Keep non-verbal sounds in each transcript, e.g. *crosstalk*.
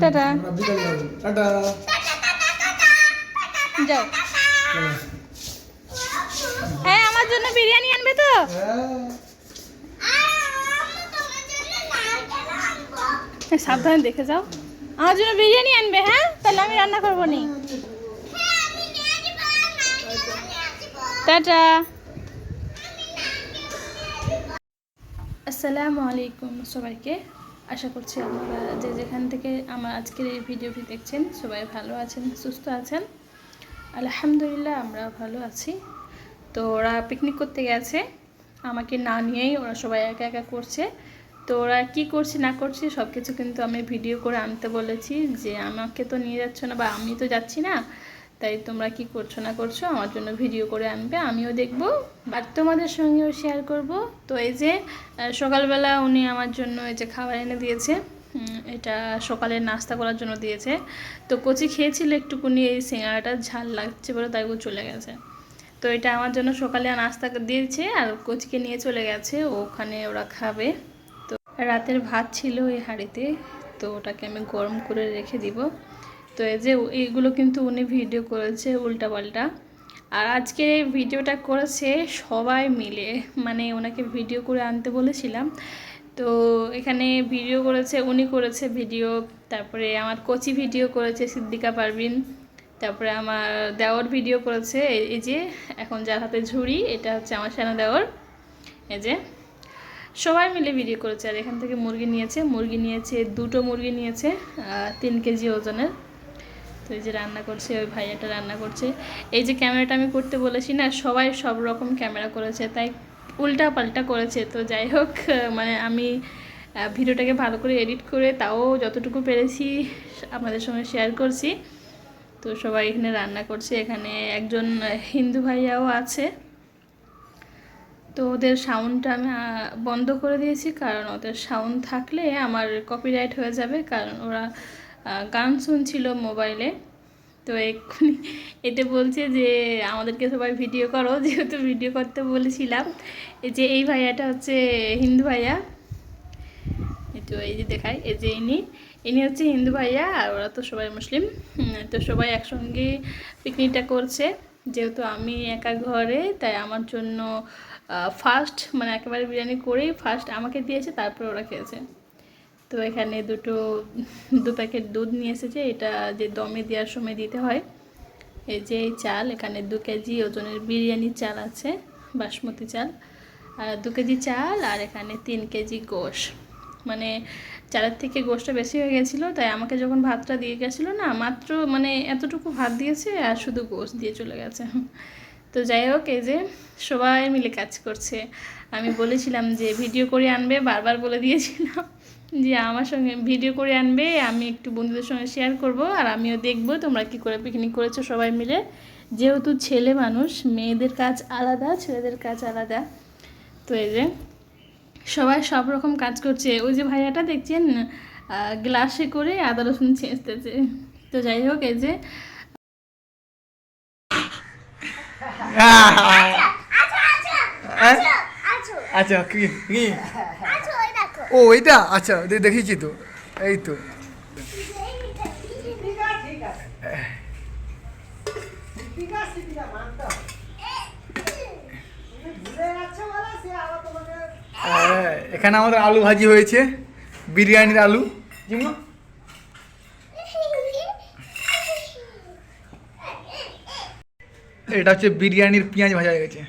Tata. Tata. যাও। হ্যাঁ। আমার জন্য বিরিয়ানি আনবে তো? হ্যাঁ। হ্যাঁ, সাবধানে দেখে যাও। আমার জন্য বিরিয়ানি আনবে হ্যাঁ? তাহলে আমি রান্না করব নি। টাটা। আসসালামু আলাইকুম সবাইকে। আশা করছি আপনারা যে যেখান থেকে আমার আজকের এই ভিডিওটি দেখছেন, সবাই ভালো আছেন, সুস্থ আছেন। আলহামদুলিল্লাহ আমরা ভালো আছি। তো ওরা পিকনিক করতে গেছে। আমাকে না নিয়েই ওরা সবাই একা একা করছে। তো ওরা কী করছে, না করছে সব কিছু কিন্তু আমি ভিডিও করে আনতে বলেছি যে আমাকে তো নিয়ে যাচ্ছ না বা আমি তো যাচ্ছি না। তাই তোমরা কি করছ না করছ, আমার জন্য ভিডিও করে আনবে, আমিও দেখব, আর তোমাদের সঙ্গেও শেয়ার করব। তো এই যে সকালবেলা উনি আমার জন্য এই যে খাবার এনে দিয়েছে এটা সকালে নাস্তা করার জন্য দিয়েছে। তো কচি খেয়েছিল একটুকুনি, এই সিঙ্গারাটা ঝাল লাগছে বলে তাই ও চলে গেছে। তো এটা আমার জন্য সকালে নাস্তা দিয়েছে আর কচিকে নিয়ে চলে গেছে, ওখানে ওরা খাবে। তো রাতের ভাত ছিল এই হাঁড়িতে, তো ওটাকে আমি গরম করে রেখে দিব। তো এই যে এইগুলো কিন্তু উনি ভিডিও করেছে উল্টাপাল্টা। আর আজকে ভিডিওটা করেছে সবাই মিলে মানে ওনাকে ভিডিও করে আনতে বলেছিলাম। তো এখানে ভিডিও করেছে, উনি করেছে ভিডিও, তারপরে আমার কচি ভিডিও করেছে সিদ্দিকা পারভিন, তারপরে আমার দেওয়ার ভিডিও করেছে, এই যে এখন যার হাতে ঝুড়ি, এটা হচ্ছে আমার সেনা দেওয়ার এই যে। সবাই মিলে ভিডিও করেছে, আর এখান থেকে মুরগি নিয়েছে মুরগি নিয়েছে, দুটো মুরগি নিয়েছে তিন কেজি ওজনের। তো এই যে রান্না করছে, ওই ভাইয়াটা রান্না করছে। এই যে ক্যামেরাটা আমি করতে বলেছি না, সবাই সব রকম ক্যামেরা করেছে, তাই উল্টা পাল্টা করেছে। তো যাই হোক মানে আমি ভিডিওটাকে ভালো করে এডিট করে তাও যতটুকু পেরেছি আপনাদের সঙ্গে শেয়ার করছি। তো সবাই এখানে রান্না করছে, এখানে একজন হিন্দু ভাইয়াও আছে। তো ওদের সাউন্ডটা আমি বন্ধ করে দিয়েছি, কারণ ওদের সাউন্ড থাকলে আমার কপিরাইট হয়ে যাবে, কারণ ওরা গান শুনছিল মোবাইলে। তো এক্ষুনি এটা বলছে যে, আমাদেরকে সবাই ভিডিও করো। *laughs* যেহেতু ভিডিও করতে বলেছিলাম। এই যে এই ভাইয়াটা হচ্ছে হিন্দু ভাইয়া। একটু এই যে দেখায় এই যে ইনি। ইনি হচ্ছে হিন্দু ভাইয়া আর ওরা তো সবাই মুসলিম। তো সবাই একসঙ্গে পিকনিকটা করছে। যেহেতু আমি একা ঘরে, তাই আমার জন্য ফার্স্ট মানে একেবারে বিরিয়ানি করেই ফার্স্ট আমাকে দিয়েছে, তারপরে ওরা খেয়েছে। তো এখানে দুটো, দু প্যাকেট দুধ নিয়ে এসেছে। এটা যে দমে দেওয়ার সময় দিতে হয়। এই যে চাল, এখানে দু কেজি ওজনের বিরিয়ানি চাল আছে, বাসমতি চাল। আর দু কেজি চাল আর এখানে তিন কেজি গোশ। মানে চালের থেকে গোশটা বেশি হয়ে গেছিল, তাই আমাকে যখন ভাতটা দিয়ে গেছিল না, মাত্র মানে এতটুকু ভাত দিয়েছে আর শুধু গোশ দিয়ে চলে গেছে। তো যাই হোক, এই যে সবাই মিলে কাজ করছে। আমি বলেছিলাম যে, ভিডিও করে আনবে, বারবার বলে দিয়েছিলাম। যে আমার সঙ্গে ভিডিও করে আনবে আমি একটু বন্ধুদের সঙ্গে শেয়ার করব আর আমিও দেখব তোমরা কি করে পিকনিক করেছ সবাই মিলে যেহেতু ছেলে মানুষ মেয়েদের কাজ আলাদা ছেলেদের কাজ আলাদা তো এই যে সবাই সব রকম কাজ করছে ওই যে ভাইয়াটা দেখছেন গ্লাসে করে আদা রসুন ছেঁচতেছে তো যাই হোক এই যে আচ্ছা কি কি ও এইটা? আচ্ছা দেখেছি তো। এই তো। হ্যাঁ, এখানে আমাদের আলু ভাজি হয়েছে বিরিয়ানির আলু। এটা হচ্ছে বিরিয়ানির পেঁয়াজ ভাজা হয়ে গেছে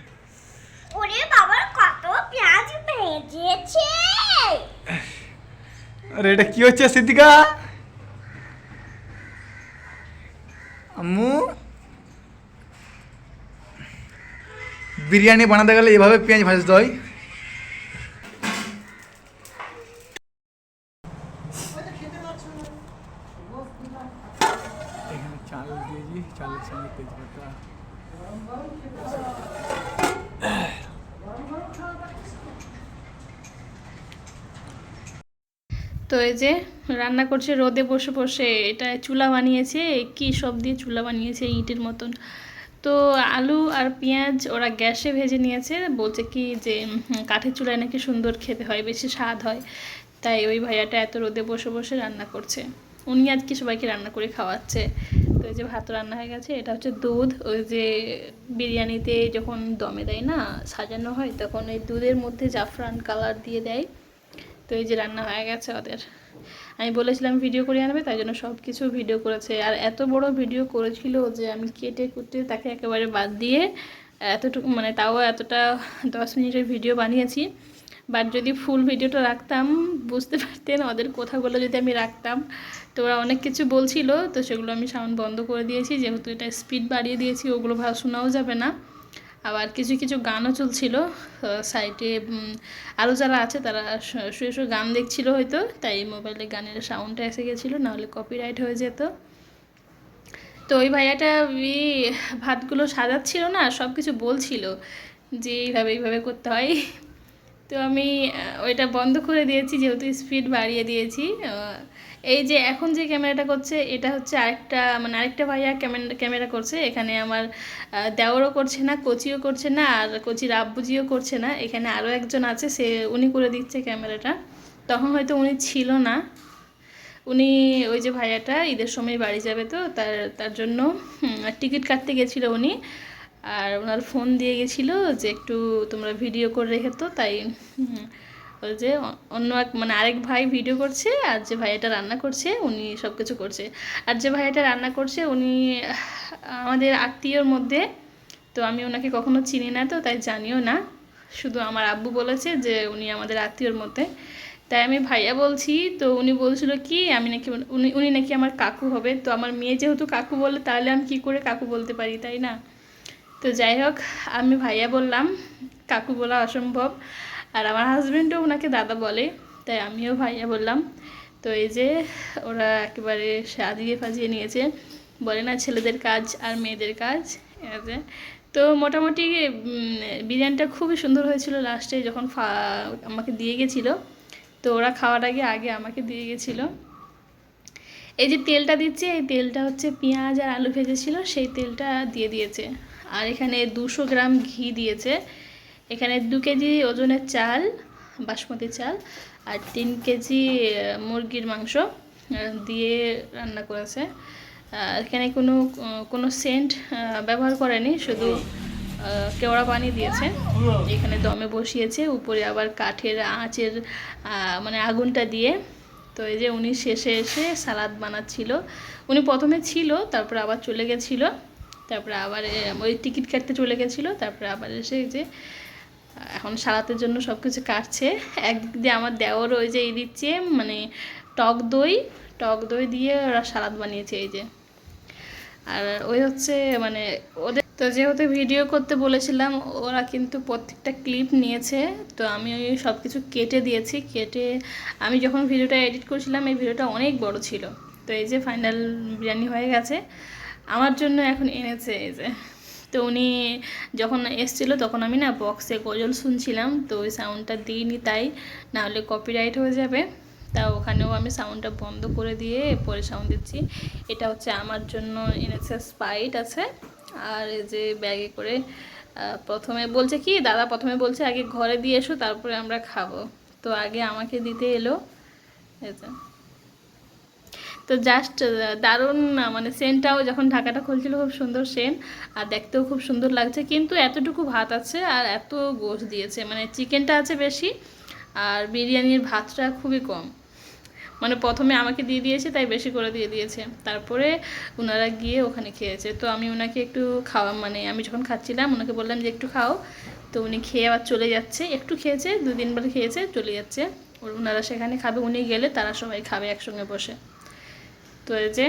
ওরে বাবার কত পেঁয়াজ ভেজেছে আরে এটা কি হচ্ছে সিদ্দিকা? আম্মু? বিরিয়ানি বানাতে গেলে এভাবে পেঁয়াজ ভাজতে হয়? চাল দিয়েছি চালের সঙ্গে তেজপাতা। তো এই যে রান্না করছে, রোদে বসে বসে এটা চুলা বানিয়েছে, কি সব দিয়ে চুলা বানিয়েছে ইটের মতন। তো আলু আর পেঁয়াজ ওরা গ্যাসে ভেজে নিয়েছে, বলছে কি যে কাঠের চুলায় নাকি সুন্দর খেতে হয়, বেশি স্বাদ হয়। তাই ওই ভাইয়াটা এত রোদে বসে বসে রান্না করছে। উনি আজকে সবাইকে রান্না করে খাওয়াচ্ছে। তো এই যে ভাত রান্না হয়ে গেছে, এটা হচ্ছে দুধ। ওই যে বিরিয়ানিতে যখন দমে দেয় না, সাজানো হয়, তখন এই দুধের মধ্যে জাফরান কালার দিয়ে দেয়। তো এই যে রান্না হয়ে গেছে ওদের। আমি বলেছিলাম ভিডিও করে আনবে, তাই জন্য সব কিছু ভিডিও করেছে। আর এত বড় ভিডিও করেছিল যে আমি কেটে কুটে তাকে একেবারে বাদ দিয়ে এতটুকু মানে তাও এতটা দশ মিনিটের ভিডিও বানিয়েছি। বাট যদি ফুল ভিডিওটা রাখতাম, বুঝতে পারতেন ওদের কথাগুলো যদি আমি রাখতাম। তো ওরা অনেক কিছু বলছিল, তো সেগুলো আমি সাউন্ড বন্ধ করে দিয়েছি। যেহেতু এটা স্পিড বাড়িয়ে দিয়েছি, ওগুলো ভালো শোনাও যাবে না। আবার কিছু কিছু গানও চলছিল সাইডে আরও যারা আছে তারা শুয়ে শুয়ে গান দেখছিল হয়তো, তাই মোবাইলে গানের সাউন্ডটা এসে গেছিল, নাহলে কপিরাইট হয়ে যেত। তো ওই ভাইয়াটা ওই ভাতগুলো সাজাচ্ছিল না সব কিছু বলছিল যে এইভাবে এইভাবে করতে হয়। তো আমি ওইটা বন্ধ করে দিয়েছি, যেহেতু স্পিড বাড়িয়ে দিয়েছি এই যে এখন যে ক্যামেরাটা করছে এটা হচ্ছে আরেকটা মানে আরেকটা ভাইয়া ক্যামেরা করছে। এখানে আমার আহ, দেওরও করছে না কোচিও করছে না আর কোচির আব্বুজিও করছে না। এখানে আরও একজন আছে সে উনি করে দিচ্ছে ক্যামেরাটা। তখন হয়তো উনি ছিল না। উনি ওই যে ভাইয়াটা ঈদের সময় বাড়ি যাবে তো তার তার জন্য টিকিট কাটতে গেছিল উনি। আর ওনার ফোন দিয়ে গেছিল যে একটু তোমরা ভিডিও করে রেখে তো তাই ওই যে অন্য এক মানে আরেক ভাই ভিডিও করছে, আর যে ভাইয়াটা রান্না করছে, উনি সব কিছু করছে। আর যে ভাইয়াটা রান্না করছে, উনি, আমাদের আত্মীয়র মধ্যে, তো আমি ওনাকে কখনো চিনি না তো, তাই জানিও না। শুধু আমার আব্বু বলেছে যে উনি আমাদের আত্মীয়র মধ্যে। তাই আমি ভাইয়া বলছি, তো উনি বলছিল কি, আমি নাকি, উনি উনি নাকি আমার কাকু হবে। তো আমার মেয়ে যেহেতু কাকু বলে, তাহলে আমি কি করে কাকু বলতে পারি, তাই না? তো যাই হোক, আমি ভাইয়া বললাম, কাকু বলা অসম্ভব। আর আমার হাজব্যান্ডও ওনাকে দাদা বলে, তাই আমিও ভাইয়া বললাম। তো এই যে ওরা একেবারে সাজিয়ে ফাজিয়ে নিয়েছে, বলে না ছেলেদের কাজ আর মেয়েদের কাজ এই তো মোটামুটি বিরিয়ানিটা খুবই সুন্দর হয়েছিল লাস্টে যখন আমাকে দিয়ে গেছিল। তো ওরা খাওয়ার আগে আগে আমাকে দিয়ে গেছিল। এই যে তেলটা দিচ্ছে, এই তেলটা হচ্ছে পেঁয়াজ আর আলু ভেজেছিল, সেই তেলটা দিয়ে দিয়েছে। আর এখানে দুশো গ্রাম ঘি দিয়েছে। এখানে দু কেজি ওজনের চাল, বাসমতি চাল আর তিন কেজি মুরগির মাংস দিয়ে রান্না করেছে। এখানে কোনো কোনো সেন্ট ব্যবহার করেনি, শুধু কেওড়া পানি দিয়েছে। এখানে দমে বসিয়েছে, উপরে আবার কাঠের আঁচের মানে আগুনটা দিয়ে। তো এই যে উনি শেষে এসে সালাদ বানাচ্ছিল। উনি প্রথমে ছিল, তারপরে আবার চলে গেছিল। তারপরে আবার ওই টিকিট কাটতে চলে গেছিল, তারপরে আবার এসে যে এখন সালাতের জন্য সব কিছু কাটছে। একদিক দিয়ে আমার দেওর ওই যে এই দিচ্ছে মানে টক দই টক দই দিয়ে ওরা সালাদ বানিয়েছে এই যে। আর ওই হচ্ছে মানে ওদের তো যেহেতু ভিডিও করতে বলেছিলাম, ওরা কিন্তু প্রত্যেকটা ক্লিপ নিয়েছে, তো আমি ওই সব কিছু কেটে দিয়েছি। কেটে আমি যখন ভিডিওটা এডিট করছিলাম, এই ভিডিওটা অনেক বড় ছিল। তো এই যে ফাইনাল বিরিয়ানি হয়ে গেছে। আমার জন্য এখন এনেছে এই যে। তো উনি যখন এসছিল, তখন আমি না বক্সে গজল শুনছিলাম, তো ওই সাউন্ডটা দিইনি তাই। নাহলে কপিরাইট হয়ে যাবে। তা ওখানেও আমি সাউন্ডটা বন্ধ করে দিয়ে পরে সাউন্ড দিচ্ছি। এটা হচ্ছে আমার জন্য এনেছে স্পাইট আছে। আর এই যে ব্যাগে করে প্রথমে বলছে কি, দাদা প্রথমে বলছে আগে ঘরে দিয়ে এসো, তারপরে আমরা খাব। তো আগে আমাকে দিতে এলো। এই। তো জাস্ট দারুণ মানে সেন্টটাও যখন ঢাকাটা খুলছিল খুব সুন্দর সেন্ট আর দেখতেও খুব সুন্দর লাগছে। কিন্তু এতটুকু ভাত আছে আর এত গোশ দিয়েছে। মানে চিকেনটা আছে বেশি, আর বিরিয়ানির ভাতটা খুবই কম। মানে প্রথমে আমাকে দিয়ে দিয়েছে, তাই বেশি করে দিয়ে দিয়েছে। তারপরে ওনারা গিয়ে ওখানে খেয়েছে। তো আমি ওনাকে একটু খাওয়া মানে আমি যখন খাচ্ছিলাম ওনাকে বললাম যে, একটু খাও। তো উনি খেয়ে আবার চলে যাচ্ছে। একটু খেয়েছে দু তিনবার খেয়েছে, চলে যাচ্ছে। ওনারা সেখানে খাবে, উনি গেলে তারা সবাই খাবে একসঙ্গে বসে। তো এই যে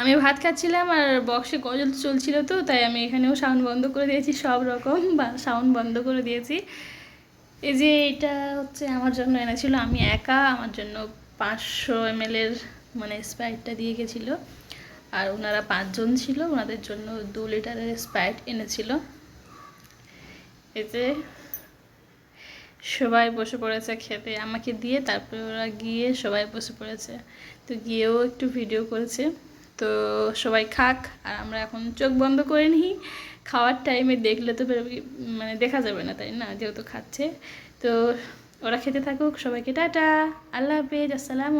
আমি ভাত খাচ্ছিলাম আর বক্সে গজল চলছিল তো, তাই আমি এখানেও সাউন্ড বন্ধ করে দিয়েছি, সব রকম বা সাউন্ড বন্ধ করে দিয়েছি। এই যে এটা হচ্ছে আমার জন্য এনেছিল, আমি একা, আমার জন্য পাঁচশো এমএলের মানে স্প্রাইটটা দিয়ে গেছিল। আর ওনারা পাঁচজন ছিল, ওনাদের জন্য দু লিটারের স্প্রাইট এনেছিল। এতে সবাই বসে পড়েছে খেতে, আমাকে দিয়ে তারপরে ওরা গিয়ে সবাই বসে পড়েছে। তো গিয়েও একটু ভিডিও করেছে। তো সবাই খাক, আর আমরা এখন চোখ বন্ধ করে নিই। খাওয়ার টাইমে দেখলে তো মানে দেখা যাবে না, তাই না? যেহেতু খাচ্ছে। তো ওরা খেতে থাকুক, সবাইকে টাটা। আল্লাহ হাফেজ, আসসালামু